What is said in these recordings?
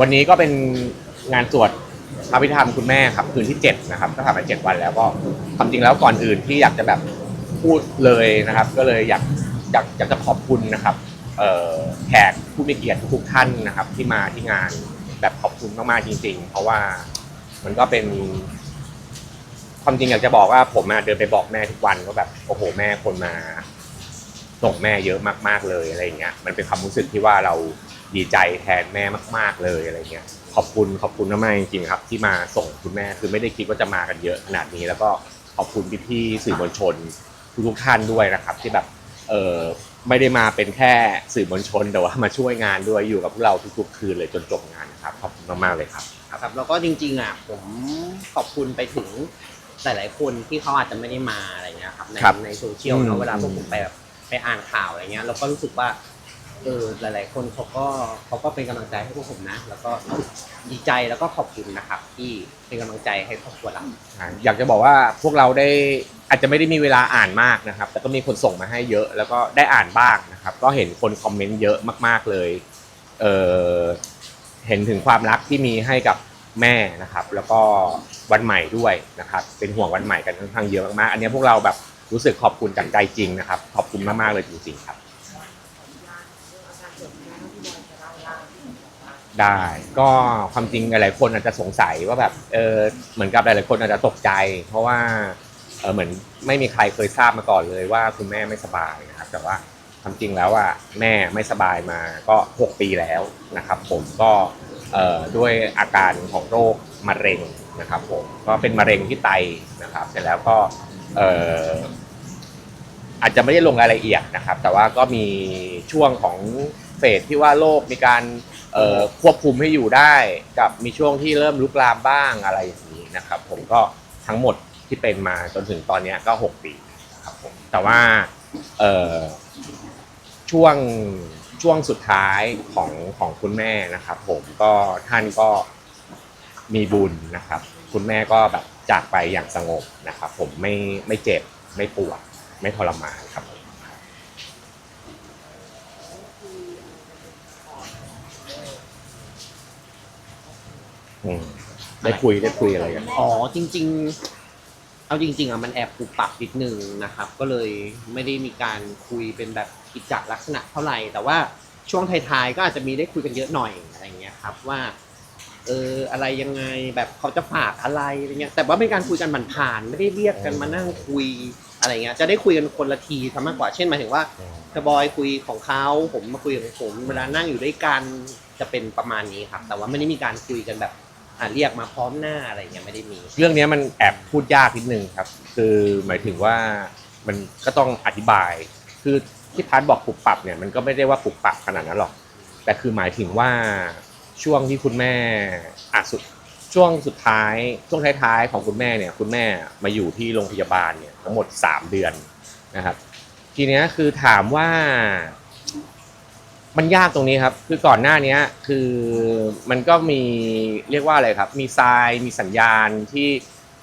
วันนี้ก็เป็นงานสวดพระพิธรรมคุณแม่ครับคืนที่เจ็ดนะครับก็ผ่านมาเจ็ดวันแล้วก็ความจริงแล้วก่อนอื่นที่อยากจะแบบพูดเลยนะครับ ก็เลยอยากอยากอยากจะขอบคุณนะครับแขกผู้มีเกียรติทุกท่านนะครับ ที่มาที่งานแบบขอบคุณมากๆจริง ๆ เพราะว่ามันก็เป็น ความจริงอยากจะบอกว่าผมเดินไปบอกแม่ทุกวันว่าแบบโอ้โหแม่คนมาส่งแม่เยอะมากๆเลยอะไรเงี้ยมันเป็นความรู้สึกที่ว่าเรา ดีใจแทนแม่มาก ๆเลยอะไรเงี้ยขอบคุณขอบคุณมากๆจริงๆครับ ที่มาส่งคุณแม่คือไม่ได้คิดว่าจะมากันเยอะขนาดนี้ แล้วก็ขอบคุณพี่ๆสื่อมวลชนทุกๆท่านด้วยนะครับ ที่แบบเออไม่ได้มาเป็นแค่สื่อมวลชนแต่ว่ามาช่วยงานด้วยอยู่กับพวกเราทุกๆคืนเลยจนจบงานนะครับขอบคุณมากๆเลยครับ ครับแล้วก็จริงๆอะผมขอบคุณไปถึงหลายๆคนที่เขาอาจจะไม่ได้มาอะไรเงี้ยครับในครับในโซเชียลอืเนาะมเวลาพวกผมไปแบบไปอ่านข่าวอะไรเงี้ยเราก็รู้สึกว่า เออหลาย ๆ คนเขาก็เขาก็เป็นกำลังใจให้พวกผมนะ แล้วก็ดีใจแล้วก็ขอบคุณนะครับ ที่เป็นกำลังใจให้ครอบครัวเราอ่าอยากจะบอกว่าพวกเราได้อาจจะไม่ได้มีเวลาอ่านมากนะครับ แต่ก็มีคนส่งมาให้เยอะ แล้วก็ได้อ่านบ้างนะครับ ก็เห็นคนคอมเมนต์เยอะมาก ๆเลยเออเห็นถึงความรักที่มีให้กับแม่นะครับ แล้วก็วันใหม่ด้วยนะครับ เป็นห่วงวันใหม่กันค่อนข้างเยอะมากๆอันนี้พวกเราแบบรู้สึกขอบคุณจากใจจริงนะครับ ขอบคุณมากๆเลยจริงๆครับ ได้ ก็ความจริงหลายๆคนอาจจะสงสัยว่าแบบเออเหมือนกับหลายๆคนอาจจะตกใจ เพราะว่าเออเหมือนไม่มีใครเคยทราบมาก่อนเลยว่าคุณแม่ไม่สบายนะครับ แต่ว่าความจริงแล้วอะแม่ไม่สบายมาก็ 6 ปีแล้วนะครับ ผมก็เอ่อด้วยอาการของโรคมะเร็งนะครับผมก็เป็นมะเร็งที่ไตนะครับ เสร็จแล้วก็เอ่ออาจจะไม่ได้ลงรายละเอียดนะครับ แต่ว่าก็มีช่วงของ เฟสที่ว่าโรคมีการควบคุมให้อยู่ได้ กับมีช่วงที่เริ่มลุกลามบ้างอะไรอย่างนี้นะครับ ผมก็ทั้งหมดที่เป็นมาจนถึงตอนนี้ก็ 6 ปีครับผมแต่ว่าช่วงช่วงสุดท้ายของของคุณแม่นะครับ ผมก็ท่านก็มีบุญนะครับ คุณแม่ก็แบบจากไปอย่างสงบนะครับ ผมไม่ไม่เจ็บไม่ปวดไม่ทรมานครับ อืมได้คุยได้คุยอะไรกันอ๋อจริง ๆ เอาจริง ๆอะมันแอบปรับปรับนิดนึงนะครับ ก็เลยไม่ได้มีการคุยเป็นแบบกิจจลักษณะเท่าไหร่ แต่ว่าช่วงท้ายๆก็อาจจะมีได้คุยกันเยอะหน่อยอะไรเงี้ยครับว่า เอออะไรยังไงแบบเขาจะฝากอะไรอะไรเงี้ย แต่ว่าเป็นการคุยกันผ่านๆไม่ได้เรียกกันมานั่งคุยอะไรเงี้ยจะได้คุยกันคนละทีทำมากกว่าเช่นหมายถึงว่ากระบอยคุยของเขาผมมาคุยของผมเวลานั่งอยู่ด้วยกันจะเป็นประมาณนี้ครับ แต่ว่าไม่ได้มีการคุยกันแบบ อ่าเรียกมาพร้อมหน้าอะไรเงี้ยไม่ได้มี เรื่องเนี้ยมันแอบพูดยากนิดนึงครับ คือหมายถึงว่ามันก็ต้องอธิบาย คือที่พัดบอกปรับปรับเนี่ยมันก็ไม่ได้ว่าปรับปรับขนาดนั้นหรอก แต่คือหมายถึงว่าช่วงที่คุณแม่อะสุดช่วงสุดท้ายช่วงท้ายๆของคุณแม่เนี่ย คุณแม่มาอยู่ที่โรงพยาบาลเนี่ยทั้งหมดสามเดือนนะครับ ทีเนี้ยคือถามว่า มันยากตรงนี้ครับ คือก่อนหน้านี้คือมันก็มีเรียกว่าอะไรครับ มีทรายมีสัญญาณที่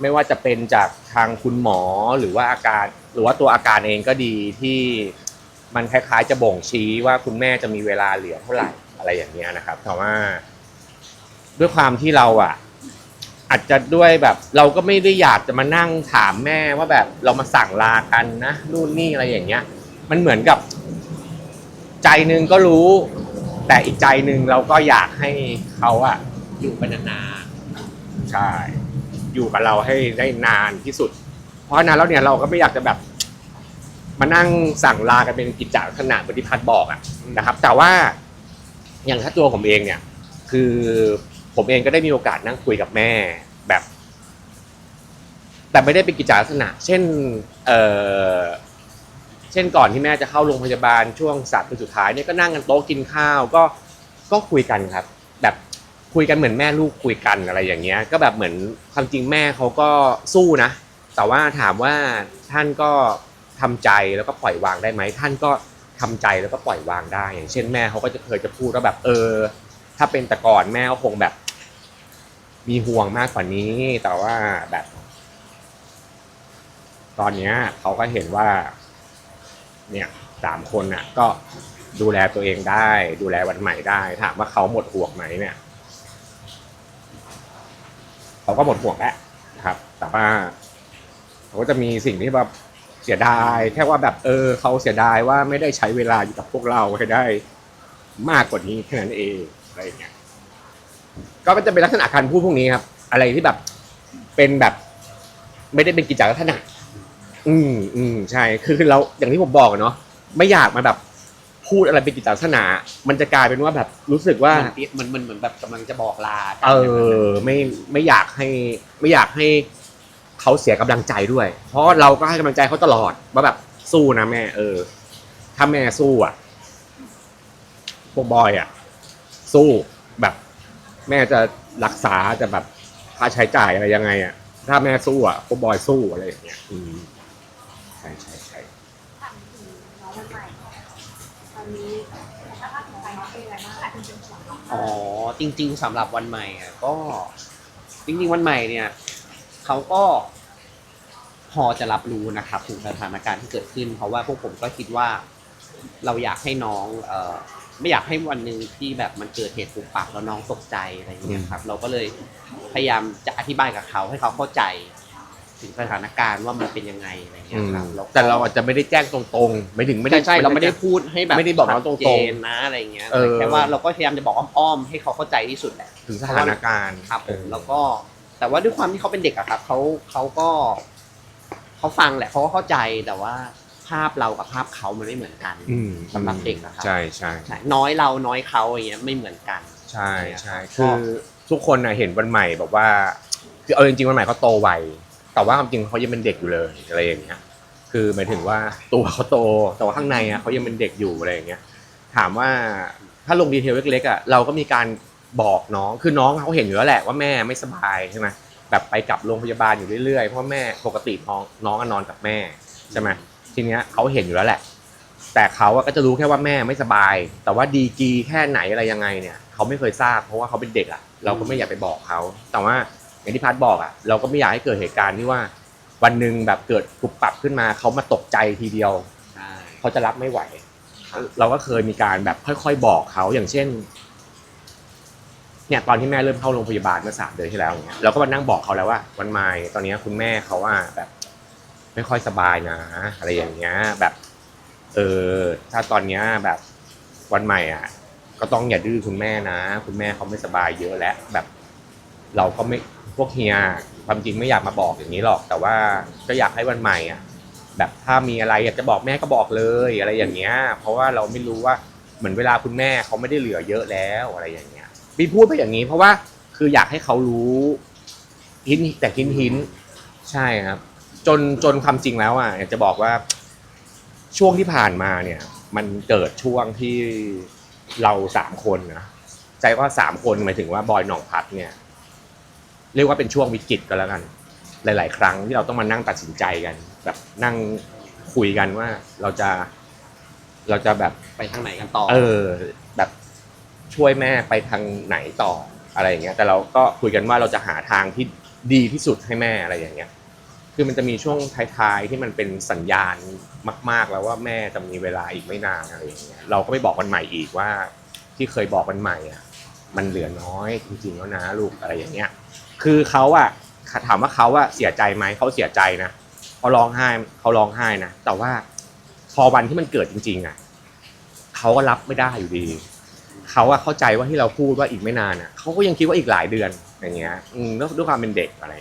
ไม่ว่าจะเป็นจากทางคุณหมอหรือว่าอาการ หรือว่าตัวอาการเองก็ดีที่มันคล้ายๆ จะบ่งชี้ว่าคุณแม่จะมีเวลาเหลือเท่าไหร่อะไรอย่างเงี้ยนะครับแต่ว่า ด้วยความที่เราอะ อาจจะด้วยแบบ เราก็ไม่ได้อยากจะมานั่งถามแม่ว่าแบบเรามาสั่งลากันนะนู่นนี่อะไรอย่างเงี้ย มันเหมือนกับ ใจหนึ่งก็รู้ แต่อีกใจหนึ่งเราก็อยากให้เขาอะอยู่ไปนานๆใช่ อยู่กับเราให้ได้นานที่สุด เพราะนั้นแล้วเนี่ยเราก็ไม่อยากจะแบบมานั่งสั่งลากันเป็นกิจจลักษณะเหมือนที่พัดบอกอะนะครับ แต่ว่าอย่างถ้าตัวผมเองเนี่ย คือผมเองก็ได้มีโอกาสนั่งคุยกับแม่แบบ แต่ไม่ได้เป็นกิจจลักษณะ เช่นเออเช่นก่อนที่แม่จะเข้าโรงพยาบาลช่วงสัปดาห์สุดท้ายเนี่ยก็นั่งกันโต๊ะกินข้าวก็ก็คุยกันครับ แบบคุยกันเหมือนแม่ลูกคุยกันอะไรอย่างเงี้ย ก็แบบเหมือนความจริงแม่เขาก็สู้นะ แต่ว่าถามว่าท่านก็ทำใจแล้วก็ปล่อยวางได้ไหมท่านก็ทำใจแล้วก็ปล่อยวางได้ อย่างเช่นแม่เขาก็จะเคยจะพูดว่าแบบเออ ถ้าเป็นแต่ก่อนแม่ก็คงแบบ มีห่วงมากกว่านี้ แต่ว่าแบบ ตอนเนี้ยเขาก็เห็นว่า เนี่ยสามคนน่ะก็ดูแลตัวเองได้ ดูแลวันใหม่ได้ ถามว่าเขาหมดห่วงไหมเนี่ยก็หมดห่วงแล้วนะครับ แต่ว่าเขาก็จะมีสิ่งที่แบบเสียดายแค่ว่าแบบเออเขาเสียดายว่าไม่ได้ใช้เวลาอยู่กับพวกเราให้ได้มากกว่านี้แค่นั้นเองอะไรเงี้ยก็จะเป็นลักษณะการพูดพวกนี้ครับ อะไรที่แบบเป็นแบบ ไม่ได้เป็นกิจลักษณะ อืมอืมใช่คือคือเราอย่างที่ผมบอกอะเนาะไม่อยากมาแบบพูดอะไรเป็นกิจลักษณะมันจะกลายเป็นว่าแบบรู้สึกว่า เหมือนเหมือนเหมือนแบบกำลังจะบอกลากัเออไม่ไม่อยากให้ไม่อยากให้เขาเสียกำลังใจด้วย เพราะเราก็ให้กำลังใจเขาตลอดว่าแบบสู้นะแม่ เออ ถ้าแม่สู้อะพวกบอยอะ สู้แบบ แม่จะรักษาจะแบบค่าใช้จ่ายอะไรยังไงอะ ถ้าแม่สู้อะพวกบอยสู้อะไรอย่างเงี้ยอืมใช่ใช่ใช่ถามถึงน้องวันใหม่ตอนนี้สภาพจิตใจน้องเป็นยังไงบ้างคะคุณเป็นห่วงน้องอ๋อจริง ๆสำหรับวันใหม่อะก็ จริง ๆ วันใหม่เนี่ยเขาก็ พอจะรับรู้นะครับ ถึงสถานการณ์ที่เกิดขึ้น เพราะว่าพวกผมก็คิดว่า เราอยากให้น้อง เอ่อไม่อยากให้วันหนึ่งที่แบบมันเกิดเหตุปุกปักแล้วน้องตกใจอะไรอย่างเงี้ยครับ เราก็เลยพยายามจะอธิบายกับเขาให้เขาเข้าใจ ถึงสถานการณ์ว่ามันเป็นยังไงอะไรอย่างเงี้อืยมครับแล้วก็แต่เราอาจจะไม่ได้แจ้งตรงๆไม่ถึงไม่ได้ใช่ใช่เราไม่ได้พูดให้แบบไม่ได้บอกน้องตรงๆชัดเจนนะอะไรอย่างเงี้ยเออ แต่แค่ว่าเราก็พยายามจะบอกอ้อมๆให้เขาเข้าใจที่สุดแหละ ถึงสถานการณ์ครับผเอมอแล้วก็แต่ว่าด้วยความที่เขาเป็นเด็กอะครับเขาเขาก็เขาฟังแหละเขาก็เข้าใจแต่ว่าภาพเรากับภาพเขามันไม่เหมือนกัน อืมสำหรับเด็กอะครับ ใช่ใช่ใช่น้อยเราน้อยเขาอย่างเงี้ยไม่เหมือนกัน ใช่ใช่ก็คือทุกคนนะเห็นวันใหม่แบบว่าคือเอาจริงๆวันใหม่เขาโตไว แต่ว่าความจริงเขายังเป็นเด็กอยู่เลยอะไรอย่างเงี้ย คือหมายถึงว่าตัวเขาโตแต่ว่าข้างในอะเขายังเป็นเด็กอยู่อะไรอย่างเงี้ย ถามว่าถ้าลงดีเทลเล็กๆอะเราก็มีการบอกน้องคือน้องเขาเห็นอยู่แล้วแหละว่าแม่ไม่สบายใช่ไหมแบบไปกลับโรงพยาบาลอยู่เรื่อยๆเพราะแม่ปกติน้องน้องก็นอนกับแม่ใช่ไหมทีเนี้ยเขาเห็นอยู่แล้วแหละ แต่เขาอะก็จะรู้แค่ว่าแม่ไม่สบาย แต่ว่าดีกีแค่ไหนอะไรยังไงเนี่ยเขาไม่เคยทราบ เพราะว่าเขาเป็นเด็กอะเราก็ไม่อยากไปบอกเขาแต่ว่า อย่างที่พัดบอกอะเราก็ไม่อยากให้เกิดเหตุการณ์ที่ว่า วันหนึ่งแบบเกิดปุบปับขึ้นมาเขามาตกใจทีเดียว ใช่ เขาจะรับไม่ไหว เราก็เคยมีการแบบค่อยๆบอกเขาอย่างเช่น เนี่ยตอนที่แม่เริ่มเข้าโรงพยาบาลเมื่อสามเดือนที่แล้วอย่างเงี้ยเราก็มานั่งบอกเขาแล้วว่า วันไม่ตอนเนี้ยคุณแม่เขาว่าแบบ ไม่ค่อยสบายนะ อะไรอย่างเงี้ย แบบ เออถ้าตอนเนี้ยแบบวันใหม่อะ ก็ต้องอย่าดื้อคุณแม่นะ คุณแม่เขาไม่สบายเยอะแล้วแบบ เราก็ไม่ พวกเฮียความจริงไม่อยากมาบอกอย่างนี้หรอก แต่ว่าก็อยากให้วันใหม่อะแบบถ้ามีอะไรอยากจะบอกแม่ก็บอกเลยอะไรอย่างเงี้ย เพราะว่าเราไม่รู้ว่าเหมือนเวลาคุณแม่เขาไม่ได้เหลือเยอะแล้วอะไรอย่างเงี้ยบีพูดไปอย่างนี้ เพราะว่าคืออยากให้เขารู้หินแต่หินหินใช่ครับ จนจนความจริงแล้วอะอยากจะบอกว่าช่วงที่ผ่านมาเนี่ย มันเกิดช่วงที่เราสามคนนะใจว่าสามคนหมายถึงว่าบอยหนองพัดเนี่ย เรียกว่าเป็นช่วงวิกฤตก็แล้วกัน หลาย ๆ ครั้งที่เราต้องมานั่งตัดสินใจกัน แบบนั่งคุยกันว่าเราจะ เราจะแบบไปทางไหนกันต่อ เออ แบบช่วยแม่ไปทางไหนต่ออะไรอย่างเงี้ย แต่เราก็คุยกันว่าเราจะหาทางที่ดีที่สุดให้แม่อะไรอย่างเงี้ย คือมันจะมีช่วงท้ายๆที่มันเป็นสัญญาณมาก ๆ แล้วว่าแม่จะมีเวลาอีกไม่นานอะไรอย่างเงี้ย เราก็ไปบอกวันใหม่อีกว่า ที่เคยบอกวันใหม่อะ มันเหลือน้อยจริงๆแล้วนะลูกอะไรอย่างเงี้ย คือเขาอะถามว่าเขาอะเสียใจไหมเขาเสียใจนะเขาร้องไห้เขาร้องไห้นะแต่ว่าพอวันที่มันเกิดจริง ๆอะเขาก็รับไม่ได้อยู่ดีเขาอะเข้าใจว่าที่เราพูดว่าอีกไม่นานอะเขาก็ยังคิดว่าอีกหลายเดือนอย่างเงี้ยอืมด้วยด้วยความเป็นเด็กอะไร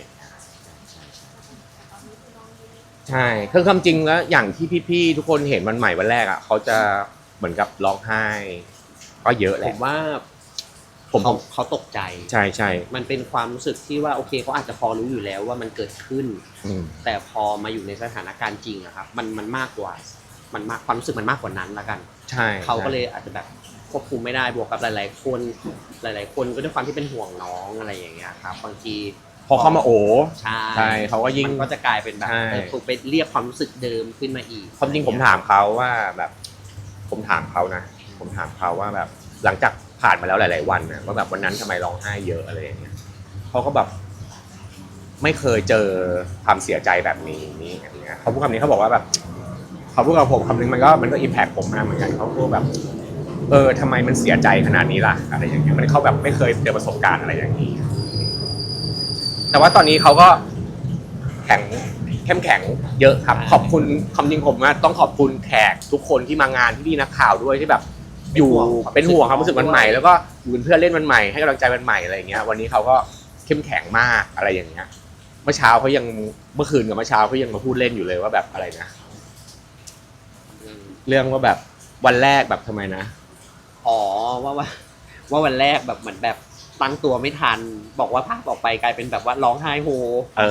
ใช่คือความจริงแล้วอย่างที่พี่ๆทุกคนเห็นวันใหม่วันแรกอะเขาจะเหมือนกับร้องไห้ ก็เยอะแหผละ มว่า ผมเขาเขาตกใจ ใช่ใช่มันเป็นความรู้สึกที่ว่าโอเคเขาอาจจะพอรู้อยู่แล้วว่ามันเกิดขึ้น อืม แต่พอมาอยู่ในสถานการณ์จริงอะครับ มันมันมากกว่า มันมากความรู้สึกมันมากกว่านั้นละกัน ใช่เขาก็เลยอาจจะแบบควบคุมไม่ได้บวกกับหลาย ๆ คนหลาย ๆ คนก็ด้วยความที่เป็นห่วงน้องอะไรอย่างเงี้ยครับบางทีพอเข้ามาโอ้ใช่ใช่เขาก็ยิ่ง มันก็จะกลายเป็นแบบใช่ เออถูกไปเรียกความรู้สึกเดิมขึ้นมาอีกความจริงผมถามเขาว่าแบบ ผมถามเขานะผมถามเขาว่าแบบ หลังจาก ผ่านมาแล้วหลาย ๆ วันนะว่าแบบวันนั้นทำไมร้องไห้เยอะอะไรอย่างเงี้ยเขาก็แบบไม่เคยเจอความเสียใจแบบนี้นี่อย่างเงี้ยเขาพูดคำนี้เขาบอกว่าแบบเขาพูดกับผมคำนึงมันก็มันก็อิมแพคผมมากเหมือนกันเขาพูดแบบ เออทำไมมันเสียใจขนาดนี้ล่ะอะไรอย่างเงี้ยมันเขาแบบไม่เคยเจอประสบการณ์อะไรอย่างนี้ แต่ว่าตอนนี้เขาก็แข็งเข้มแข็งเยอะครับ ขอบคุณคำจริงผมว่าต้องขอบคุณแขกทุกคนที่มางานที่พี่นักข่าวด้วยที่แบบ อยู่เป็นห่วงความรู้สึกวันใหม่แล้วก็อยู่เป็นเพื่อนเล่นวันใหม่ให้กำลังใจวันใหม่อะไรอย่างเงี้ย วันนี้เขาก็เข้มแข็งมากอะไรอย่างเงี้ยเมื่อเช้าเขายังเมื่อคืนกับเมื่อเช้าเขายังมาพูดเล่นอยู่เลยว่าแบบอะไรนะอืมเรื่องว่าแบบวันแรกแบบทำไมนะอ๋อว่าว่าว่าวันแรกแบบเหมือนแบบตั้งตัวไม่ทัน บอกว่าภาพออกไปกลายเป็นแบบว่าร้องไห้โฮ เอ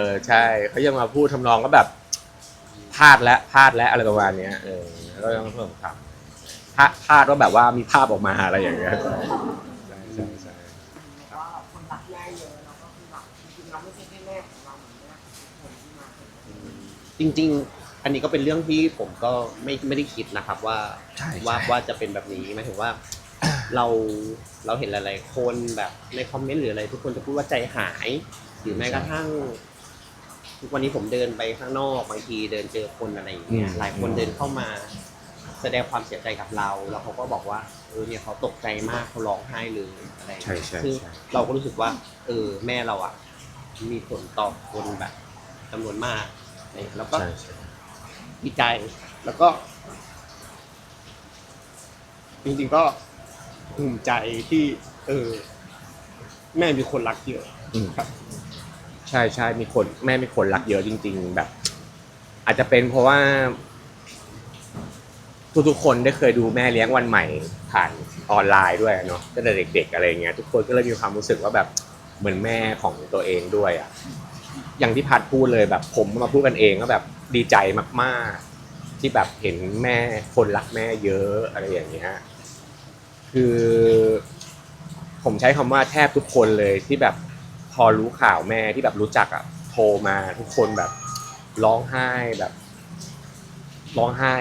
อใช่เขายังมาพูดทำนองก็แบบพลาดแล้วพลาดแล้วอะไรประมาณเนี้ยเออแล้วก็ยังเพิ่มครั บพลาดพลาดว่าแบบว่ามีภาพออกมาอะไรอย่างเงี้ยใช่ใช่ใช่ว่าแบบคนรักแม่เยอะแล้วก็คือแบบจริงๆเราไม่ใช่แค่แม่ของเราเหมือนแม่ของคนที่มาถึงจริง ๆ อันนี้ก็เป็นเรื่องที่ผมก็ไม่ไม่ได้คิดนะครับว่าใช่ว่าใช่ว่าจะเป็นแบบนี้หมายถึงว่า เราเราเห็นหลาย ๆ คนแบบในคอมเมนต์หรืออะไร ทุกคนจะพูดว่าใจหาย หรือแม้กระทั่ง ทุกวันนี้ผมเดินไปข้างนอกบางทีเดินเจอคนอะไรอย่างเงี้ยหลายคนเดินเข้ามา แสดงความเสียใจกับเรา แล้วเขาก็บอกว่าเออเนี่ยเขาตกใจมากเขาร้องไห้เลยอะไรอย่างใช่เงี้ยใช่ซึ่งใช่ เราก็รู้สึกว่าเออแม่เราอะ มีผลต่อคนแบบจำนวนมากเนี่ยแล้วก็ ใช่ใช่ดีใจแล้วก็ จริงๆก็ภูมิใจที่ เออ แม่มีคนรักเยอะ อืมครับ ใช่ใช่มีคนแม่มีคนรักเยอะจริง ๆ แบบ อาจจะเป็นเพราะว่า ทุกๆคนได้เคยดูแม่เลี้ยงวันใหม่ผ่านออนไลน์ด้วยเนาะตั้งแต่เด็ก ๆ อะไรเงี้ยทุกคนก็เลยมีความรู้สึกว่าแบบเหมือนแม่ของตัวเองด้วยอะอย่างที่พัดพูดเลยแบบผมมาพูดกันเองก็แบบดีใจมากๆ ที่แบบเห็นแม่คนรักแม่เยอะอะไรอย่างเงี้ยคือ ผมใช้คำว่าแทบทุกคนเลยที่แบบพอรู้ข่าวแม่ที่แบบรู้จักอะโทรมาทุกคนแบบร้องไห้แบบ ร้องไห้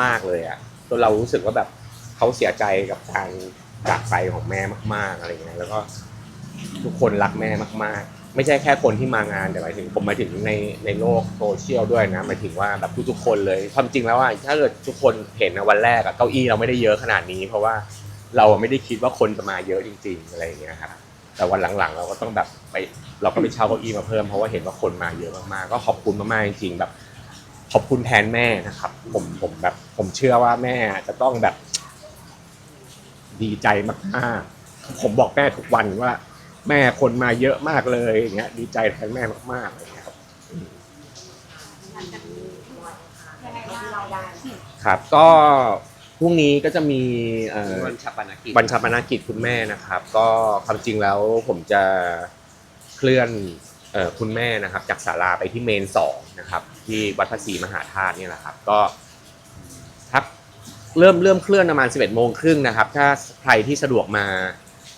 มาก ๆเลยอะจนเรารู้สึกว่าแบบเขาเสียใจกับการจากไปของแม่มาก ๆอะไรเงี้ยแล้วก็ทุกคนรักแม่มาก ๆ ไม่ใช่แค่คนที่มางานแต่หมายถึงผมหมายถึงในในโลกโซเชียลด้วยนะหมายถึงว่าแบบทุกๆคนเลยความจริงแล้วว่าถ้าเกิดทุกคนเห็นนะวันแรกอะเก้าอี้เราไม่ได้เยอะขนาดนี้ เพราะว่าเราไม่ได้คิดว่าคนจะมาเยอะจริง ๆ อะไรอย่างเงี้ยครับแต่วันหลังๆ เราก็ต้องแบบไป เราก็ไปเช่าเก้าอี้มาเพิ่มเพราะว่าเห็นว่าคนมาเยอะมากๆก็ขอบคุณมากๆจริงๆแบบ ขอบคุณแทนแม่นะครับ ผมผมแบบ ผมเชื่อว่าแม่จะต้องแบบ ดีใจมากๆผมบอกแม่ทุกวันว่า แม่คนมาเยอะมากเลยอย่างเงี้ย ดีใจแทนแม่มากๆอะไรเงี้ยครับ หลังจากนี้ยังไงบ้างเราได้ครับ ก็พรุ่งนี้ก็จะมีเอ่อ วันชาปนกิจบัญชาปนกิจคุณแม่นะครับ ก็ความจริงแล้วผมจะเคลื่อนเอ่อ คุณแม่นะครับ จากศาลาไปที่เมนสองนะครับ ที่วัดพระศรีมหาธาตุเนี่ยแหละครับ ก็ทักเริ่มเริ่มเคลื่อนประมาณ 11โมงครึ่งนะครับ ถ้าใครที่สะดวกมา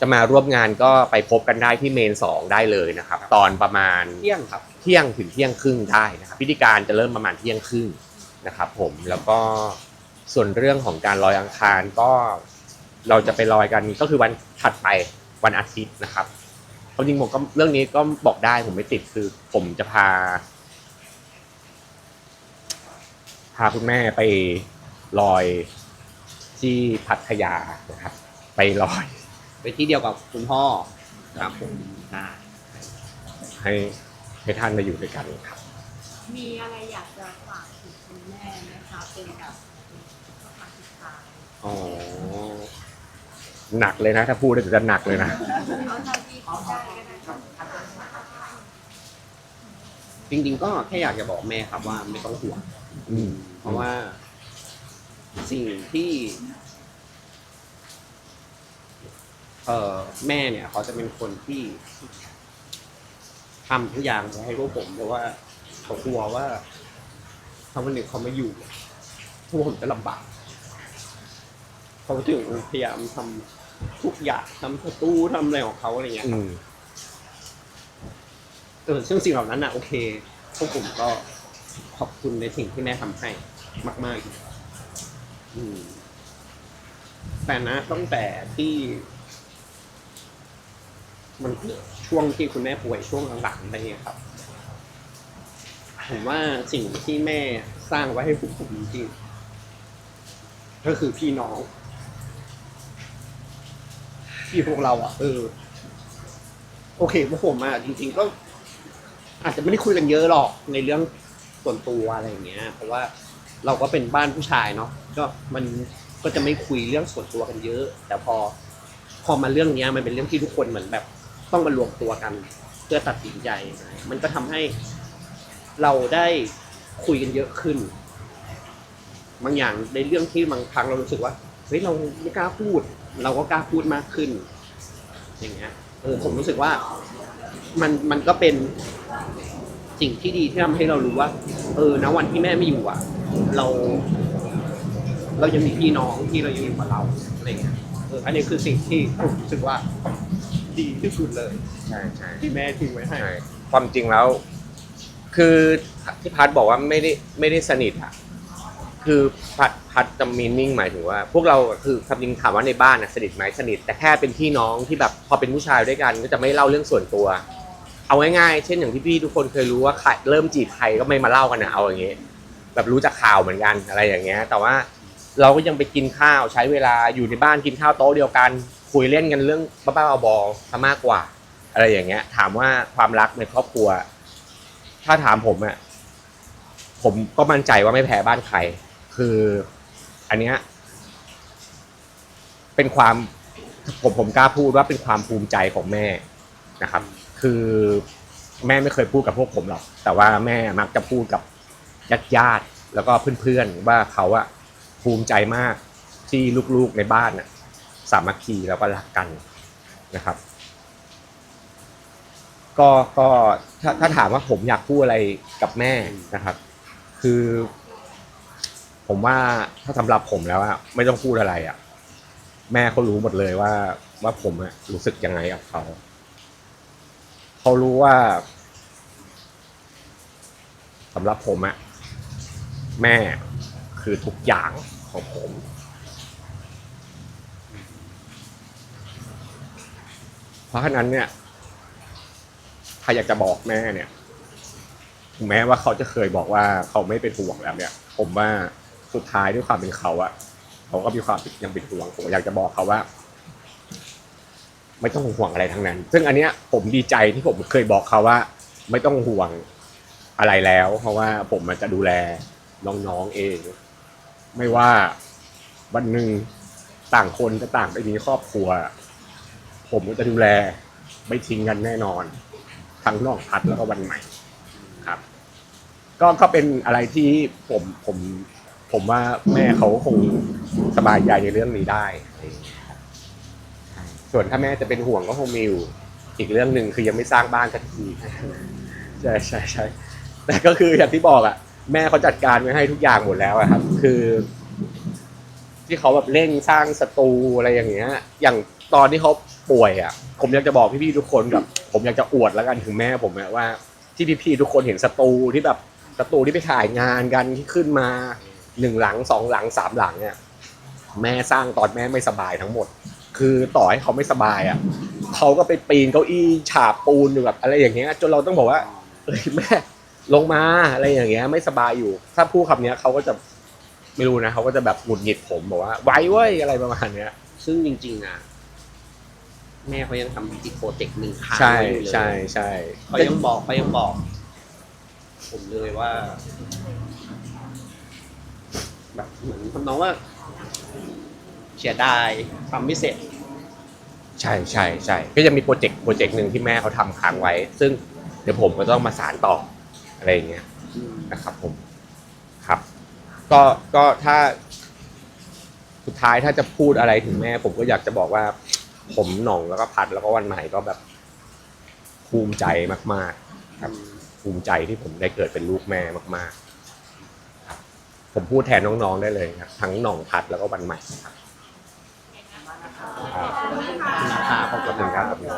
จะมาร่วมงานก็ไปพบกันได้ที่เมนสองได้เลยนะครับ ตอนประมาณเที่ยงครับเที่ยงถึงเที่ยงครึ่งได้นะครับพิธีการจะเริ่มประมาณเที่ยงครึ่งนะครับผมแล้วก็ส่วนเรื่องของการลอยอังคารก็เราจะไปลอยกันก็คือวันถัดไปวันอาทิตย์นะครับ ความจริงผมก็เรื่องนี้ก็บอกได้ผมไม่ติดคือ ผมจะพา พาคุณแม่ไปลอยที่พัทยานะครับ ไปลอย ไปที่เดียวกับคุณพ่อครับผมใช่ให้ให้ท่านมาอยู่ด้วยกันครับ มีอะไรอยากจะฝากถึงคุณแม่ไหมคะเป็นแบบคำถามสุดท้ายอ๋อ หนักเลยนะ ถ้าพูดแล้วเดี๋ยวจะหนักเลยนะ เอาเท่า ที่พูดได้ก็ได้ค่ะจริงๆก็แค่อยากจะบอกแม่ครับว่าไม่ต้องห่วงอืมเพราะว่า สิ่งที่ เอ่อแม่เนี่ย เขาจะเป็นคนที่ทำทุกอย่างให้พวกผมเพราะว่าเขากลัวว่าถ้าวันหนึ่งเขาไม่อยู่พวกผมจะลำบากเขาถึงพยายามทำ ทุกอย่างทำประตูทำอะไรของเขาอะไรเงี้ยอืมเออซึ่งสิ่งเหล่านั้นอะโอเคพวกผมก็ขอบคุณในสิ่งที่แม่ทำให้มาก ๆอยู่อืม แต่นะตั้งแต่ที่ มันเกิดช่วงที่คุณแม่ป่วยช่วงหลังๆอะไรเงี้ยครับผมว่าสิ่งที่แม่สร้างไว้ให้พวกผมจริงๆก็คือพี่น้อง ที่พวกเราอะเออโอเคพวกผมอะจริง ๆ ก็ อาจจะไม่ได้คุยกันเยอะหรอกในเรื่องส่วนตัวอะไรอย่างเงี้ย เพราะว่าเราก็เป็นบ้านผู้ชายเนาะก็มันก็จะไม่คุยเรื่องส่วนตัวกันเยอะ แต่พอพอมาเรื่องเนี้ยมันเป็นเรื่องที่ทุกคนเหมือนแบบ ต้องมารวมตัวกัน เพื่อตัดสินใจ มันก็ทำให้เราได้คุยกันเยอะขึ้น บางอย่างในเรื่องที่บางครั้งเรารู้สึกว่าเฮ้ยเราไม่กล้าพูด เราก็กล้าพูดมากขึ้น อย่างเงี้ยเออผมรู้สึกว่ามันมันก็เป็นสิ่งที่ดีที่ทำให้เรารู้ว่า เออณวันที่แม่ไม่อยู่อะ เรา เรายังมีพี่น้องที่เรายังอยู่กับเราอะไรเงี้ยเอออันนี้คือสิ่งที่ผมรู้สึกว่า ดีที่สุดเลย ใช่ใช่ที่แม่ทิ้งไว้ให้ ใช่ความจริงแล้ว คือที่พัดบอกว่าไม่ได้ไม่ได้สนิทอะ คือพัด พัดจะมีนิ่งหมายถึงว่า พวกเราคือคำจริงถามว่าในบ้านน่ะสนิทไหมสนิทแต่แค่เป็นพี่น้องที่แบบพอเป็นผู้ชายด้วยกัน ก็จะไม่เล่าเรื่องส่วนตัว เอาง่ายๆ เช่นอย่างที่พี่ทุกคนเคยรู้ว่าใครเริ่มจีบใครก็ไม่มาเล่ากันนะเอาอย่างเงี้ยแบบรู้จากข่าวเหมือนกันอะไรอย่างเงี้ย แต่ว่าเราก็ยังไปกินข้าวใช้เวลาอยู่ในบ้านกินข้าวโต๊ะเดียวกัน คุยเล่นกันเรื่องบ้าๆบอๆซะมากกว่า อะไรอย่างเงี้ย ถามว่าความรักในครอบครัว ถ้าถามผมอะผมก็มั่นใจว่าไม่แพ้บ้านใคร คือ อันเนี้ยเป็นความผมผมกล้าพูดว่าเป็นความภูมิใจของแม่นะครับ คือแม่ไม่เคยพูดกับพวกผมหรอก แต่ว่าแม่มักจะพูดกับญาติญาติแล้วก็เพื่อนๆว่าเขาอะภูมิใจมากที่ลูกๆในบ้านอะสามัคคีแล้วก็รักกันนะครับ ก็ก็ถ้าถ้าถามว่าผมอยากพูดอะไรกับแม่นะครับ คือ ผมว่าถ้าสำหรับผมแล้วอะไม่ต้องพูดอะไรอะแม่เขารู้หมดเลยว่า ว่าผมอะรู้สึกยังไงกับเขาเขารู้ว่าสำหรับผมอะแม่คือทุกอย่างของผม เพราะฉะนั้นเนี่ยถ้าอยากจะบอกแม่เนี่ยถึงแม้ว่าเขาจะเคยบอกว่าเขาไม่เป็นห่วงแล้วเนี่ย ผมว่า สุดท้ายด้วยความเป็นเขาอะเขาก็มีความยังเป็นห่วงผมอยากจะบอกเขาว่า ไม่ต้องห่วงอะไรทั้งนั้น ซึ่งอันเนี้ยผมดีใจที่ผมเคยบอกเขาว่า ไม่ต้องห่วงอะไรแล้ว เพราะว่าผมมันจะดูแลน้องๆเอง ไม่ว่าวันหนึ่งต่างคนจะต่างไปมีครอบครัว ผมก็จะดูแลไม่ทิ้งกันแน่นอน ทั้งน้องพัดแล้วก็วันใหม่ครับ ก็ก็เป็นอะไรที่ผมผม ผมว่าแม่เขาคงสบายใจในเรื่องนี้ได้อะไรอย่างเงี้ยครับใช่ส่วนถ้าแม่จะเป็นห่วงก็คงมีอยู่อีกเรื่องหนึ่งคือยังไม่สร้างบ้านสักทีใช่ใช่ใช่แต่ก็คืออย่างที่บอกอะ แม่เขาจัดการไว้ให้ทุกอย่างหมดแล้วอะครับ คือ ที่เขาแบบเร่งสร้างสตูอะไรอย่างเงี้ย อย่างตอนที่เขาป่วยอะ ผมอยากจะบอกพี่ๆทุกคนกับ ผมอยากจะอวดแล้วกันถึงแม่ผมอะว่า ที่พี่ๆทุกคนเห็นสตูที่แบบสตูที่ไปถ่ายงานกันที่ขึ้นมา หนึ่งหลังสองหลังสามหลังเนี่ยแม่สร้างตอนแม่ไม่สบายทั้งหมด คือต่อให้เขาไม่สบายอะเขาก็ไปปีนเก้าอี้ฉาบปูนอยู่แบบอะไรอย่างเงี้ยจนเราต้องบอกว่าเอ้ยแม่ลงมาอะไรอย่างเงี้ย ไม่สบายอยู่ ถ้าพูดคำเนี้ยเขาก็จะไม่รู้นะเขาก็จะแบบหงุดหงิดผมบอกว่า ไว้เว้ยอะไรประมาณเนี้ย ซึ่งจริงๆอะแม่เขายังทำอีกโปรเจกต์หนึ่งค้างใช่ไว้อยู่เลย ใช่ใช่เขายังบอกเขายังบอก ผมเลยว่า แบบเหมือนทำนองว่าเสียดายทำไม่เสร็จใช่ใช่ใช่ก็จะมีโปรเจกต์โปรเจกต์หนึ่งที่แม่เขาทำค้างไว้ ซึ่งเดี๋ยวผมก็ต้องมาสารต่ออะไรอย่างเงี้ยนะครับผมครับ ก็ก็ถ้า สุดท้ายถ้าจะพูดอะไรถึงแม่ ผมก็อยากจะบอกว่า ผมหน่องแล้วก็พัดแล้วก็วันใหม่ก็แบบ ภูมิใจมาก ๆ ครับ ภูมิใจที่ผมได้เกิดเป็นลูกแม่มาก ๆ ผมพูดแทนน้องๆได้เลยครับทั้งหน่องพัดแล้วก็วันใหม่ครับขอบคุณครับขอบคุณครับ